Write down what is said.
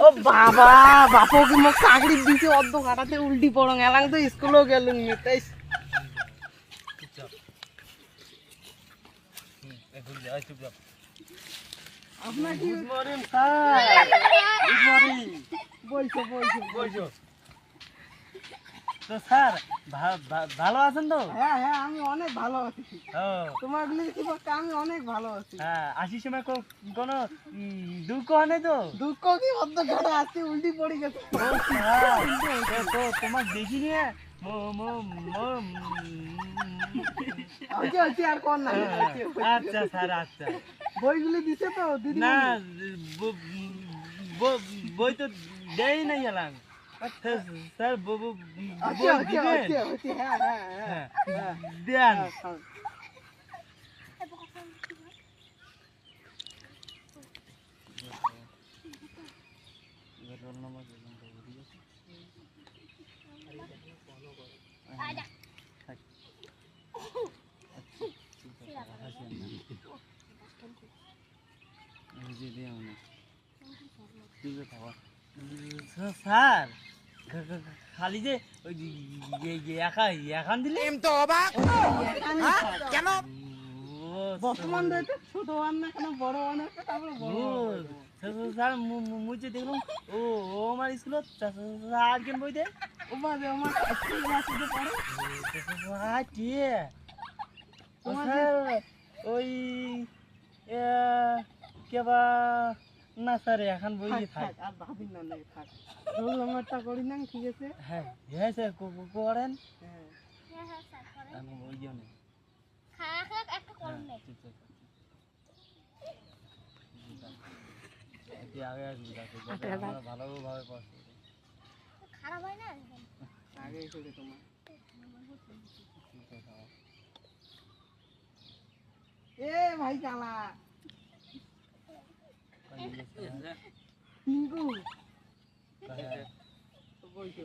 ও বাবা বাপকে মোক চাকরি দিছে? অর্ধ কাটাতে উল্টি পড়ং এলাং তো স্কুলও গেলুম নি তাই। আপনার কি good morning sir. Good morning. বইছো বলছো বসো তো স্যার ভালো আছেন তো? হ্যাঁ হ্যাঁ আমি অনেক ভালো আছি। তোমার গুলি কি বলতে আমি অনেক ভালো আছি। হ্যাঁ আসার সময় কোনো দুঃখ হয় তো? দুঃখ কি অর্ধ ঘরে আসতে উল্টি পড়ে গেছে। তো- তোমার দেখি নিয়ে আচ্ছা আচ্ছা আর কোন না আচ্ছা স্যার আচ্ছা। বইগুলি দিছে তো না বই তো দেই নাই এলাম। স্যার আচ্ছা বই আচ্ছা দিবেন? দেন। স্যার খালি যে ওই যে একা এখান দিলে? কেন? বর্তমান রয়েছে ছোট ওয়ান না কেন বড় ওয়ান আছে তারপরে বড়। ও, one আছে। স্যার, স্যার মু- মু- মুই যে দেখলাম ও ও আমার স্কুলত আর কেন বই দে ও বাদে আমার স্কুল ক্লাসে যে পড়ে কে? তোমার ওই কেবা না স্যার এখন বই থাক, আর ভাবি না নাই থাক। রোল নাম্বারটা করি না ঠিক আছে? হ্যাঁ হ্যাঁ স্যার কো- কো- করেন। হ্যাঁ। আমি ওই জন্য আগে আসবি যাতে যাতে আমরা ভালোভাবে পড়াশোনা করি। খারাপ হয় না? আগে তোমার। এ ভাই কালা কই গেছে, হ্যাঁ? মিঙ্কু হ্যাঁ। বইছো